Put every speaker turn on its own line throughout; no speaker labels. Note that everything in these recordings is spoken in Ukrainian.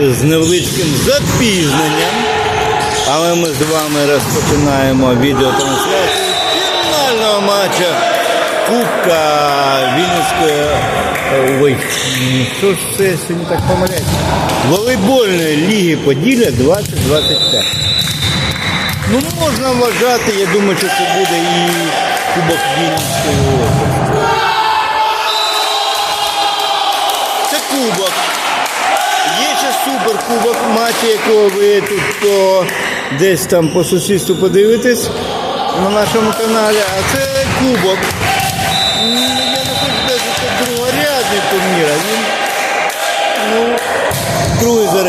з невеличким запізненням. Але ми з вами розпочинаємо відеотрансляцію фінального матчу Кубка Вінницької. е, Ой, що ж це сьогодні так помиляється? Волейбольної ліги Поділля 2025. Ну, можна вважати, я думаю, що це буде і Кубок Вінницької області. Це кубок. Є ще суперкубок, матчі, якого ви тут по, десь там по сусідству подивитесь на нашому каналі, а це кубок. Я не хочу сказати, це другорядний турнір, а він ну, другий за.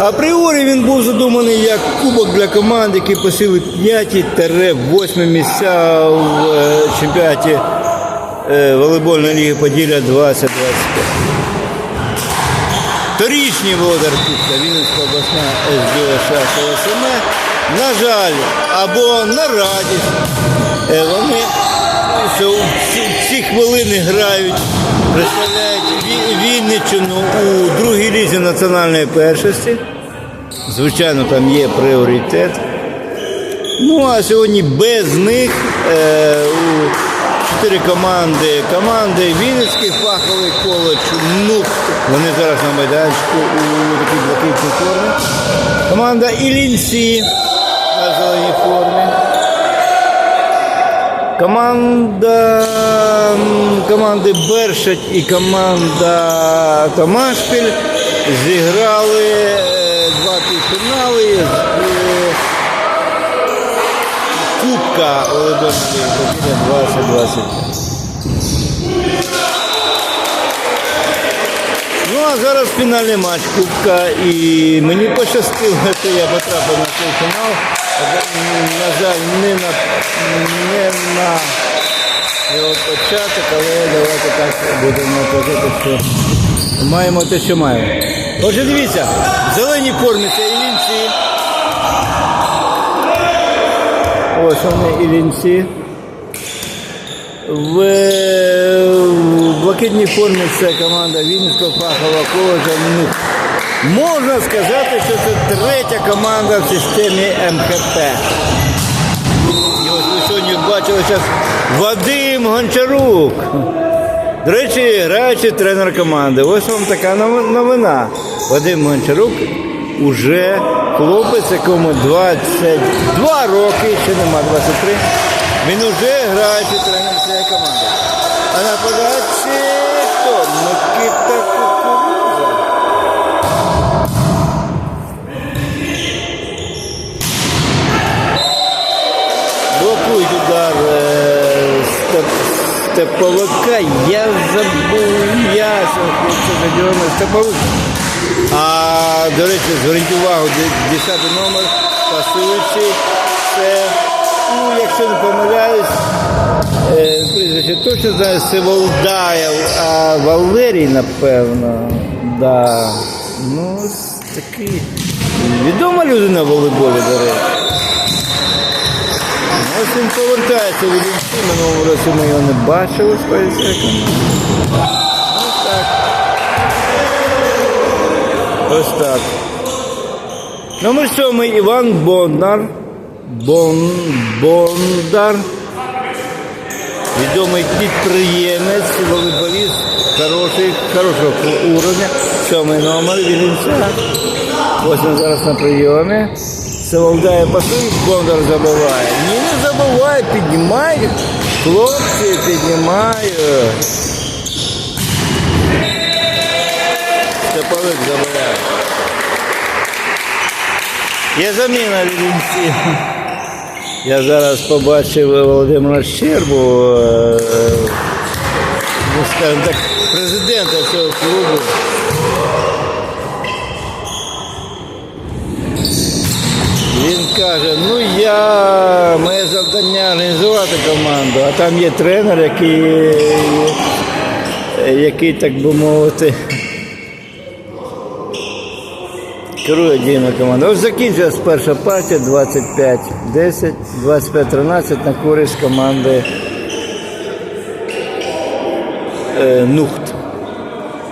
Апріорі він був задуманий як кубок для команд, які посіли 5-8 місця в е, чемпіонаті волейбольної ліги Поділля 2025. Торічній володар Кубка Вінницька обласна СДО Шахова СМЕ, на жаль, або на радість, е, вони що в ці, хвилини грають, представляють Ві- Вінниччину у другій лізі національної першості. Звичайно, там є пріоритет. Ну а сьогодні без них е, у чотири команди. Команди Вінницький фаховий коледж НУК. Вони зараз на майданчику у такій блакитній формі. Команда Ілінці на зеленій формі. Команда команди Бершать і команда Томашпіль зіграли е, два півфінали 2025. Ну а зараз фінальний матч Кубка і мені пощастило, що я потрапив на цей фінал. На жаль, не на, не на його початок, але давайте так будемо казати, що маємо те, що маємо. Отже, дивіться, в зеленій формі це ілінці. Ось вони ілінці. В, в блакитній формі це команда Вінницького фахового коледжа. Можна сказати, що це третя команда в системі МХП. І ось ви сьогодні бачили зараз Вадим Гончарук. До речі, граючий тренер команди. Ось вам така новина. Вадим Гончарук уже хлопець, якому 22 роки, ще нема 23. Він уже граючий тренер цієї команди. А нападаючи хто? Микита Кукуруза. Блокують удар е, степ, степовика. Я забув ясно, хлопці задіяли степовик. А, до речі, зверніть увагу, 10 номер, пасуючий, це, ну, якщо не помиляюсь, е, прізвище точно знаю, це Волдаєв, а Валерій, напевно, да. Ну, такий відома людина в волейболі, до речі. Ось він повертається від інфі, минулого року ми його не бачили з. Ось так. Номер сьомий Іван Бондар. Бон, Бондар. Відомий підприємець, волейболіст хороший, хорошого уровня. Сьомий номер Вінниця. Ось він зараз на прийомі. Це Волдає пасує, Бондар забиває. Ні, не забуває, піднімає. Хлопці піднімають. Степовик забирає. Є заміна в Вінниці. Я зараз побачив Володимира Щербу, е, ну, скажімо так, президента цього клубу. Він каже, ну я моє завдання організувати команду, а там є тренер, який, який так би мовити, керує дійна команда. Ось закінчилась перша партія 25-10, 25-13 на користь команди е, Нухт.